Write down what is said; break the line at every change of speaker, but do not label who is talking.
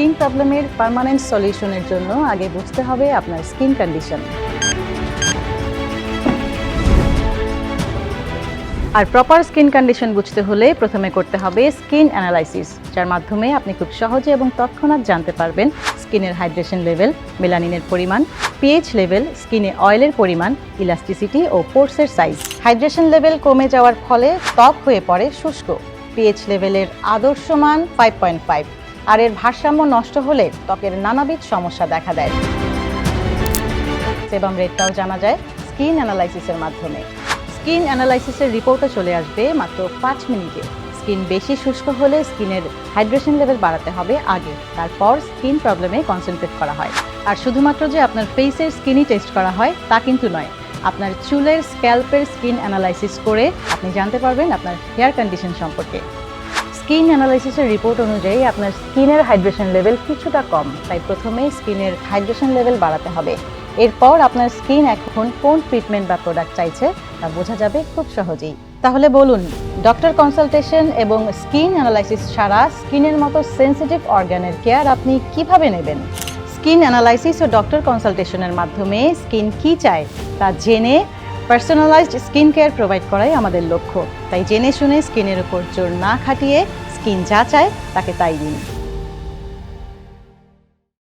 Skin প্রবলেমের permanent সলিউশনের জন্য আগে বুঝতে হবে আপনার স্কিন কন্ডিশন। আর প্রপার স্কিন কন্ডিশন বুঝতে হলে প্রথমে করতে হবে স্কিন অ্যানালাইসিস, যার মাধ্যমে আপনি খুব সহজে এবং তৎক্ষণাৎ জানতে পারবেন স্কিনের হাইড্রেশন লেভেল, মেলানিনের পরিমাণ পিএইচ লেভেল, স্কিনে অয়েলের পরিমাণ, ইলাস্টিসিটি ও পোর্সের সাইজ। হাইড্রেশন লেভেল কমে যাওয়ার ফলে ত্বক হয়ে পড়ে শুষ্ক। পিএইচ লেভেলের আদর্শ মান ফাইভ পয়েন্ট ফাইভ আর এর ভারসাম্য নষ্ট হলে ত্বকের নানাবিধ সমস্যা দেখা দেয়। সেবাম রেটটাও জানা যায় স্কিন অ্যানালাইসিসের মাধ্যমে। স্কিন অ্যানালাইসিসের রিপোর্টও চলে আসবে মাত্র পাঁচ মিনিটে। স্কিন বেশি শুষ্ক হলে স্কিনের হাইড্রেশন লেভেল বাড়াতে হবে আগে। তারপর স্কিন প্রবলেমে কনসেন্ট্রেট করা হয়। আর শুধুমাত্র যে আপনার ফেসের স্কিনই টেস্ট করা হয়, তা কিন্তু নয়। আপনার চুলের স্ক্যাল্পের স্কিন অ্যানালাইসিস করে আপনি জানতে পারবেন আপনার হেয়ার কন্ডিশন সম্পর্কে। স্কিন অ্যানালাইসিসের রিপোর্ট অনুযায়ী আপনার স্কিনের হাইড্রেশন লেভেল কিছুটা কম। তাই প্রথমে স্কিনের হাইড্রেশন লেভেল বাড়াতে হবে। এরপর আপনার স্কিন এখন কোন ট্রিটমেন্ট বা প্রোডাক্ট চাইছে তা বোঝা যাবে খুব সহজেই। তাহলে বলুন ডক্টর কনসালটেশন এবং স্কিন অ্যানালাইসিস ছাড়া স্কিনের মতো সেন্সিটিভ অর্গানের কেয়ার আপনি কীভাবে নেবেন? স্কিন অ্যানালাইসিস ও ডক্টর কনসালটেশনের মাধ্যমে স্কিন কি চায় তা জেনে পার্সোনালাইজড স্কিন কেয়ার প্রোভাইড করাই আমাদের লক্ষ্য। তাই জেনে শুনে স্কিনের উপর জোর না খাটিয়ে স্কিন যা চায় তাকে তাই দিন।